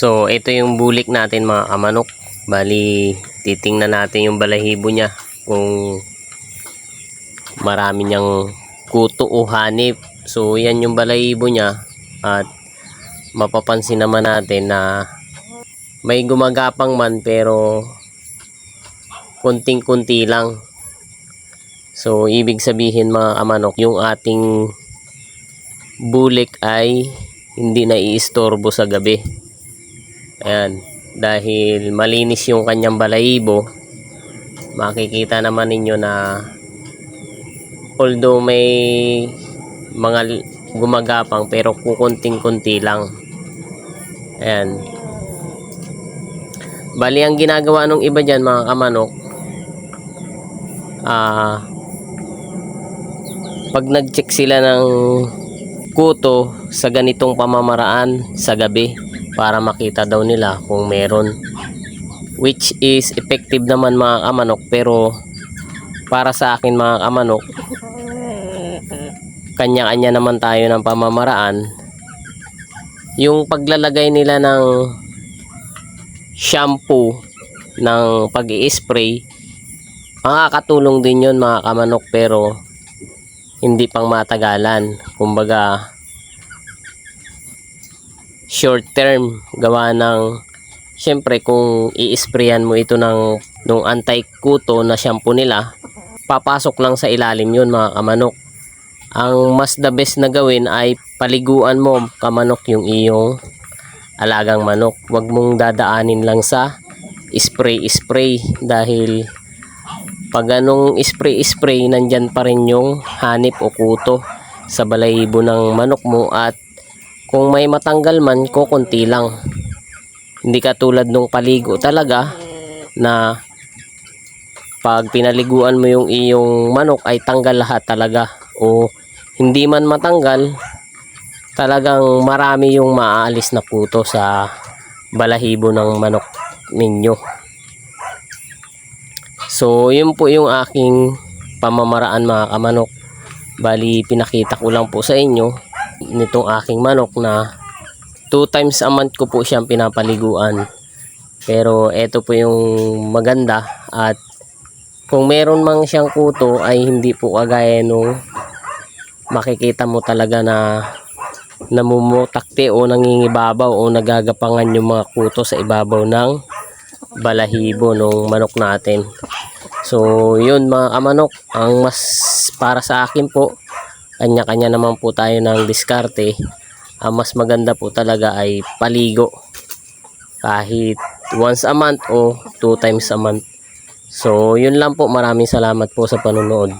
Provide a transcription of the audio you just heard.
So, ito yung bulik natin mga kamanok. Bali, titingnan natin yung balahibo niya kung marami niyang kuto o hanip. So, yan yung balahibo niya at mapapansin naman natin na may gumagapang man pero kunting-kunti lang. So, ibig sabihin mga kamanok, yung ating bulik ay hindi na iistorbo sa gabi. Ayan. Dahil malinis yung kanyang balahibo, makikita naman ninyo na although may mga gumagapang pero kukunting-kunti lang. Ayan. Bali, ang ginagawa ng iba dyan mga kamanok, ah, pag nag-check sila ng kuto sa ganitong pamamaraan sa gabi para makita daw nila kung meron which is effective naman mga kamanok pero para sa akin mga kamanok kanya-kanya naman tayo ng pamamaraan yung paglalagay nila ng shampoo ng pag spray makakatulong din yun mga kamanok pero hindi pang matagalan. Kumbaga, short term gawa ng syempre kung i-sprayan mo ito ng nung anti-kuto na shampoo nila, papasok lang sa ilalim yun mga kamanok. Ang mas the best na gawin ay paliguan mo kamanok yung iyong alagang manok. Huwag mong dadaanin lang sa spray-spray dahil pag anong spray-spray, nandyan pa rin yung hanip o kuto sa balahibo ng manok mo at kung may matanggal man, kukunti lang. Hindi katulad nung paligo talaga na pag pinaliguan mo yung iyong manok ay tanggal lahat talaga o hindi man matanggal talagang marami yung maaalis na kuto sa balahibo ng manok ninyo. So, yun po yung aking pamamaraan mga kamanok. Bali, pinakita ko lang po sa inyo nitong aking manok na two times a month ko po siyang pinapaliguan. Pero eto po yung maganda at kung meron mang siyang kuto ay hindi po kagaya nung makikita mo talaga na namumutakte o nangingibabaw o nagagapangan yung mga kuto sa ibabaw ng balahibo ng manok natin. So, yun mga kamanok, ang mas para sa akin po, kanya-kanya naman po tayo ng diskarte. Ang mas maganda po talaga ay paligo. Kahit once a month o two times a month. So, yun lang po. Maraming salamat po sa panonood.